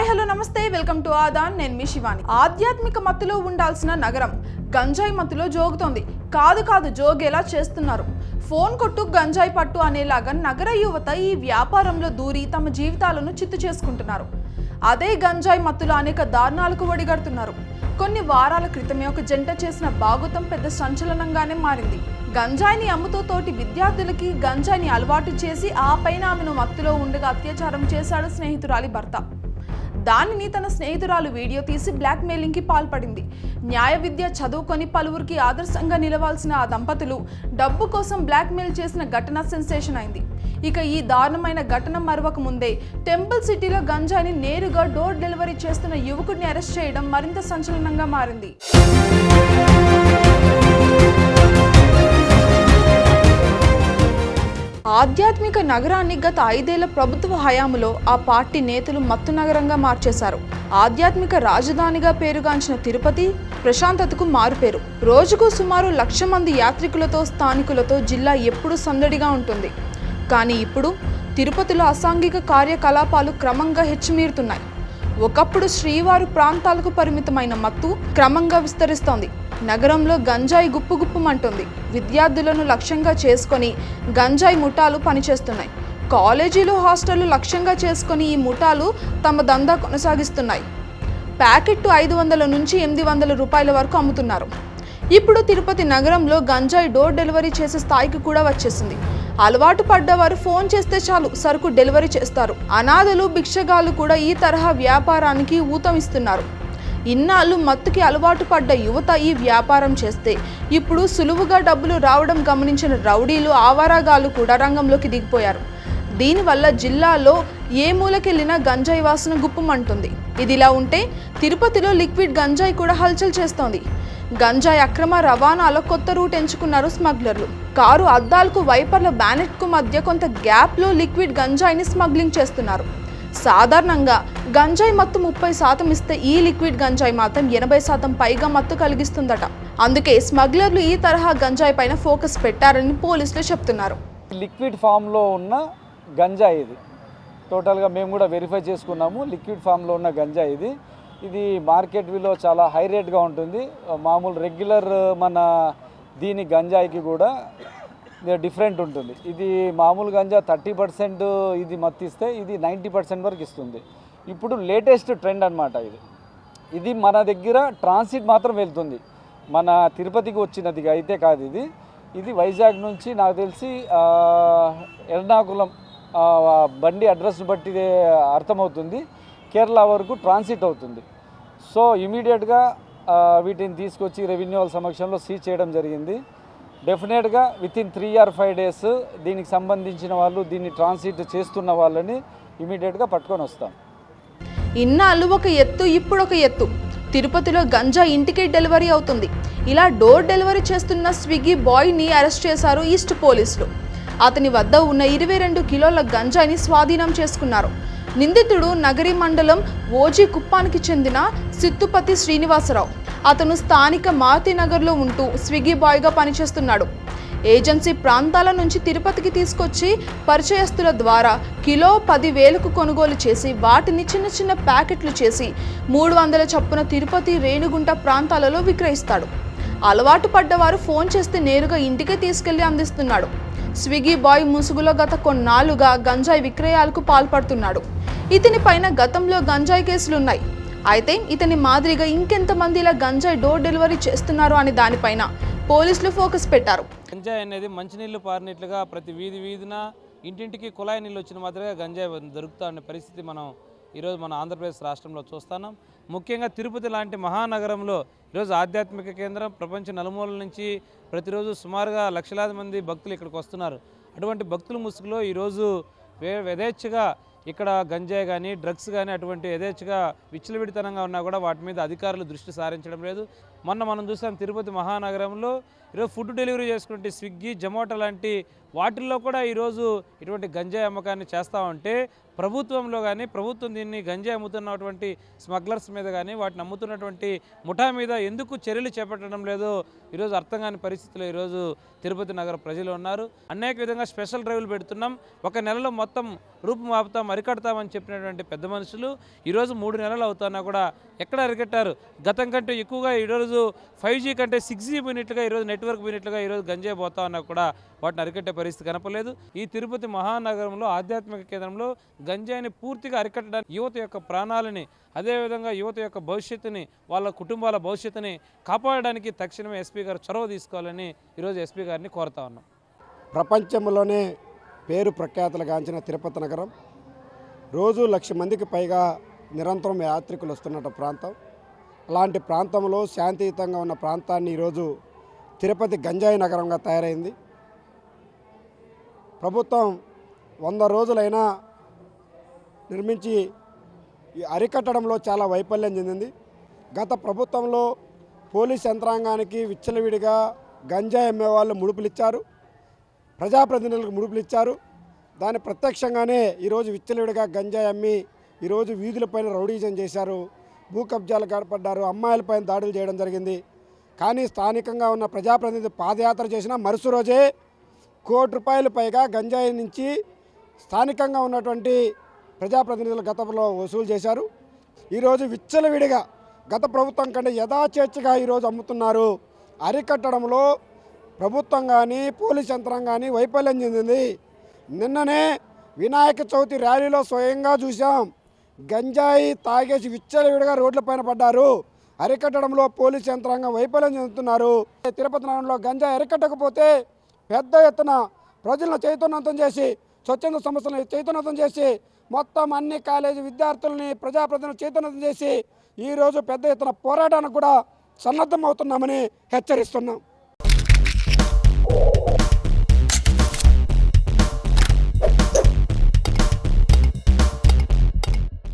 Hi hello నమస్తే welcome to Aadan. నేను మీ శివాని. ఆధ్యాత్మిక మత్తులో ఉండాల్సిన నగరం గంజాయి మత్తులో జోగుతోంది. కాదు కాదు జోగేలా చేస్తున్నారు. ఫోన్ కొట్టు గంజాయి పట్టు అనేలాగా నగర యువత ఈ వ్యాపారంలో దూరి తమ జీవితాలను చిత్తు చేసుకుంటున్నారు. అదే గంజాయి మత్తులో అనేక దారుణాలకు ఒడిగడుతున్నారు. కొన్ని వారాల క్రితమే ఒక జంట చేసిన బాగుతం పెద్ద సంచలనంగానే మారింది. గంజాయిని అమ్ముతూ తోటి విద్యార్థులకి గంజాయిని అలవాటు చేసి ఆ పైన ఆమెను మత్తులో ఉండగా అత్యాచారం చేశాడు స్నేహితురాలి భర్త. దానిని తన స్నేహితురాలు వీడియో తీసి బ్లాక్ పాల్పడింది. న్యాయ విద్య చదువుకొని పలువురికి ఆదర్శంగా నిలవాల్సిన ఆ దంపతులు డబ్బు కోసం బ్లాక్మెయిల్ చేసిన ఘటన సెన్సేషన్ అయింది. ఇక ఈ దారుణమైన ఘటన మరవక ముందే టెంపుల్ సిటీలో గంజాయిని నేరుగా డోర్ డెలివరీ చేస్తున్న యువకుడిని అరెస్ట్ చేయడం మరింత సంచలనంగా మారింది. ఆధ్యాత్మిక నగరాన్ని గత ఐదేళ్ళ ప్రభుత్వ హయాంలో ఆ పార్టీ నేతలు మత్తు నగరంగా మార్చేశారు. ఆధ్యాత్మిక రాజధానిగా పేరుగాంచిన తిరుపతి ప్రశాంతతకు మారుపేరు. రోజుకు సుమారు లక్ష మంది యాత్రికులతో స్థానికులతో జిల్లా ఎప్పుడూ సందడిగా ఉంటుంది. కానీ ఇప్పుడు తిరుపతిలో అసాంఘిక కార్యకలాపాలు క్రమంగా హెచ్చుమీరుతున్నాయి. ఒకప్పుడు శ్రీవారు ప్రాంతాలకు పరిమితమైన మత్తు క్రమంగా విస్తరిస్తోంది. నగరంలో గంజాయి గుప్పు గుప్పుమంటుంది విద్యార్థులను లక్ష్యంగా చేసుకొని గంజాయి ముఠాలు పనిచేస్తున్నాయి. కాలేజీలు హాస్టళ్ళు లక్ష్యంగా చేసుకొని ఈ ముఠాలు తమ దందా కొనసాగిస్తున్నాయి. ప్యాకెట్ ఐదు వందల నుంచి ఎనిమిది వందల రూపాయల వరకు అమ్ముతున్నారు. ఇప్పుడు తిరుపతి నగరంలో గంజాయి డోర్ డెలివరీ చేసే స్థాయికి కూడా వచ్చేసింది. అలవాటు పడ్డవారు ఫోన్ చేస్తే చాలు సరుకు డెలివరీ చేస్తారు. అనాథలు భిక్షగాలు కూడా ఈ తరహా వ్యాపారానికి ఊతమిస్తున్నారు. ఇన్నాళ్ళు మత్తుకి అలవాటు పడ్డ యువత ఈ వ్యాపారం చేస్తే. ఇప్పుడు సులువుగా డబ్బులు రావడం గమనించిన రౌడీలు ఆవారాగాలు కూడా రంగంలోకి దిగిపోయారు. దీనివల్ల జిల్లాలో ఏ మూలకెళ్ళినా గంజాయి వాసన గుప్పమంటుంది. ఇదిలా ఉంటే తిరుపతిలో లిక్విడ్ గంజాయి కూడా హల్చల్ చేస్తోంది. గంజాయి అక్రమ రవాణాలో కొత్త రూట్ ఎంచుకున్నారు స్మగ్లర్లు. కారు అద్దాలకు వైపర్ల బ్యానెట్కు మధ్య కొంత గ్యాప్లో లిక్విడ్ గంజాయిని స్మగ్లింగ్ చేస్తున్నారు. సాధారణంగా గంజాయి మత్తు ముప్పై శాతం ఇస్తే ఈ లిక్విడ్ గంజాయి మాత్రం ఎనభై శాతం పైగా మత్తు కలిగిస్తుందట. అందుకే స్మగ్లర్లు ఈ తరహా గంజాయి పైన ఫోకస్ పెట్టారని పోలీసులు చెప్తున్నారు. లిక్విడ్ ఫామ్లో ఉన్న గంజాయి ఇది. టోటల్గా మేము కూడా వెరిఫై చేసుకున్నాము లిక్విడ్ ఫామ్లో ఉన్న గంజా ఇది. ఇది మార్కెట్ విలో చాలా హై రేట్గా ఉంటుంది. మామూలు రెగ్యులర్ మన దీని గంజాయికి కూడా డిఫరెంట్ ఉంటుంది. ఇది మామూలు గంజా థర్టీ పర్సెంట్ ఇది మత్తిస్తే ఇది నైంటీ పర్సెంట్ వరకు ఇస్తుంది. ఇప్పుడు లేటెస్ట్ ట్రెండ్ అన్నమాట ఇది. ఇది మన దగ్గర ట్రాన్సిట్ మాత్రం వెళ్తుంది. మన తిరుపతికి వచ్చినది అయితే కాదు ఇది. ఇది వైజాగ్ నుంచి నాకు తెలిసి ఎర్నాకుళం బండి అడ్రస్ని బట్టి అర్థమవుతుంది. కేరళ వరకు ట్రాన్సిట్ అవుతుంది. సో ఇమీడియట్గా వీటిని తీసుకొచ్చి రెవెన్యూ వాళ్ళ సమక్షంలో సీజ్ చేయడం జరిగింది. డెఫినెట్గా within three or five days దీనికి సంబంధించిన వాళ్ళు దీన్ని ట్రాన్సిట్ చేస్తున్న వాళ్ళని ఇమీడియట్గా పట్టుకొని వస్తాం. ఇన్నాళ్ళు ఒక ఎత్తు ఇప్పుడు ఒక ఎత్తు. తిరుపతిలో గంజా ఇంటికి డెలివరీ అవుతుంది. ఇలా డోర్ డెలివరీ చేస్తున్న స్విగ్గీ బాయ్ని అరెస్ట్ చేశారు ఈస్ట్ పోలీసులు. అతని వద్ద ఉన్న ఇరవై రెండు కిలోల గంజాని స్వాధీనం చేసుకున్నారు. నిందితుడు నగరి మండలం ఓజీ కుప్పానికి చెందిన సిత్తుపతి శ్రీనివాసరావు. అతను స్థానిక మారుతినగర్లో ఉంటూ స్విగ్గీ బాయ్గా పనిచేస్తున్నాడు. ఏజెన్సీ ప్రాంతాల నుంచి తిరుపతికి తీసుకొచ్చి పరిచయస్తుల ద్వారా కిలో పది వేలకు కొనుగోలు చేసి వాటిని చిన్న చిన్న ప్యాకెట్లు చేసి మూడు వందల చొప్పున తిరుపతి రేణుగుంట ప్రాంతాలలో విక్రయిస్తాడు. అలవాటు పడ్డవారు ఫోన్ చేస్తే నేరుగా ఇంటికే తీసుకెళ్ళి అందిస్తున్నాడు. స్విగ్గీ బాయ్ ముసుగులో గత కొన్నాళ్ళుగా గంజాయి విక్రయాలకు పాల్పడుతున్నాడు. ఇతని పైన గతంలో గంజాయి కేసులున్నాయి. అయితే ఇతని మాదిరిగా ఇంకెంతమంది ఇలా గంజాయి డోర్ డెలివరీ చేస్తున్నారు అనే దానిపైన పోలీసులు ఫోకస్ పెట్టారు. గంజాయి అనేది మంచినీళ్ళు పారినట్లుగా ప్రతి వీధి వీధిన ఇంటింటికి కుళాయి నీళ్ళు వచ్చిన మాదిరిగా గంజాయి దొరుకుతా అనే పరిస్థితి మనం ఈరోజు మన ఆంధ్రప్రదేశ్ రాష్ట్రంలో చూస్తున్నాం. ముఖ్యంగా తిరుపతి లాంటి మహానగరంలో ఈరోజు ఆధ్యాత్మిక కేంద్రం ప్రపంచ నలుమూలల నుంచి ప్రతిరోజు సుమారుగా లక్షలాది మంది భక్తులు ఇక్కడికి వస్తున్నారు. అటువంటి భక్తుల ముసుగులో ఈరోజు వే యథేచ్ఛగా ఇక్కడ గంజాయి కానీ డ్రగ్స్ కానీ అటువంటి యథేచ్ఛగా విచ్చలవిడితనంగా ఉన్నా కూడా వాటి మీద అధికారులు దృష్టి సారించడం లేదు. మొన్న మనం చూసాం తిరుపతి మహానగరంలో ఈరోజు ఫుడ్ డెలివరీ చేసుకుంటే స్విగ్గీ జొమాటో లాంటి వాటిల్లో కూడా ఈరోజు ఇటువంటి గంజాయి అమ్మకాన్ని చేస్తూ ఉంటే ప్రభుత్వంలో కానీ ప్రభుత్వం దీన్ని గంజాయి అమ్ముతున్నటువంటి స్మగ్లర్స్ మీద కానీ వాటిని అమ్ముతున్నటువంటి ముఠా మీద ఎందుకు చర్యలు చేపట్టడం లేదో ఈరోజు అర్థం కాని పరిస్థితిలో ఈరోజు తిరుపతి నగర ప్రజలు ఉన్నారు. అనేక విధంగా స్పెషల్ డ్రైవ్లు పెడుతున్నాం. ఒక నెలలో మొత్తం రూపు ఆపుతాం అరికడతామని చెప్పినటువంటి పెద్ద మనుషులు ఈరోజు మూడు నెలలు అవుతున్నా కూడా ఎక్కడ అరికట్టారు? గతం కంటే ఎక్కువగా ఈరోజు ఫైవ్ జీ కంటే సిక్స్ జీ యూనిట్లుగా ఈరోజు నెట్వర్క్ యూనిట్లుగా ఈరోజు గంజే పోతా ఉన్నా కూడా వాటిని అరికట్టే పరిస్థితి కనపలేదు ఈ తిరుపతి మహానగరంలో ఆధ్యాత్మిక కేంద్రంలో గంజాయిని పూర్తిగా అరికట్టడానికి యువత యొక్క ప్రాణాలని అదేవిధంగా యువత యొక్క భవిష్యత్తుని వాళ్ళ కుటుంబాల భవిష్యత్తుని కాపాడడానికి తక్షణమే ఎస్పీ గారు చొరవ తీసుకోవాలని ఈరోజు ఎస్పీ గారిని కోరుతా ఉన్నాం. ప్రపంచంలోనే పేరు ప్రఖ్యాతలుగాంచిన తిరుపతి నగరం రోజు లక్ష మందికి పైగా నిరంతరం యాత్రికులు వస్తున్నట్టు ప్రాంతం. అలాంటి ప్రాంతంలో శాంతియుతంగా ఉన్న ప్రాంతాన్ని ఈరోజు తిరుపతి గంజాయి నగరంగా తయారైంది. ప్రభుత్వం వంద రోజులైనా నిర్మించి ఈ అరికట్టడంలో చాలా వైఫల్యం చెందింది. గత ప్రభుత్వంలో పోలీస్ యంత్రాంగానికి విచ్చలవిడిగా గంజాయి అమ్మే వాళ్ళు ముడుపులు ఇచ్చారు ప్రజాప్రతినిధులకు ముడుపులు ఇచ్చారు ప్రత్యక్షంగానే ఈరోజు విచ్చలవిడిగా గంజాయి అమ్మి ఈరోజు వీధులపైన రౌడీజం చేశారు భూ కబ్జాలు గడపడ్డారు అమ్మాయిలపైన దాడులు చేయడం జరిగింది. కానీ స్థానికంగా ఉన్న ప్రజాప్రతినిధి పాదయాత్ర చేసిన మరుసు రోజే కోటి రూపాయలు పైగా గంజాయి నుంచి స్థానికంగా ఉన్నటువంటి ప్రజాప్రతినిధులు గతంలో వసూలు చేశారు. ఈరోజు విచ్చలవిడిగా గత ప్రభుత్వం కంటే యథాచేచ్ఛగా ఈరోజు అమ్ముతున్నారు. అరికట్టడంలో ప్రభుత్వం కానీ పోలీస్ యంత్రం కానీ వైఫల్యం చెందింది. నిన్ననే వినాయక చవితి ర్యాలీలో స్వయంగా చూసాం గంజాయి తాగేసి విచ్చలవిడిగా రోడ్లపైన పడ్డారు. అరికట్టడంలో పోలీస్ యంత్రాంగం వైఫల్యం చెందుతున్నారు. తిరుపతి నగరంలో గంజాయి అరికట్టకపోతే పెద్ద ఎత్తున ప్రజలను చైతన్యవంతం చేసి స్వచ్ఛంద సంస్థలను చైతన్యవంతం చేసి మొత్తం అన్ని కాలేజీ విద్యార్థులని ప్రజాప్రతినిధులను చైతన్యవంతం చేసి ఈరోజు పెద్ద ఎత్తున పోరాటానికి కూడా సన్నద్ధం అవుతున్నామని హెచ్చరిస్తున్నాం.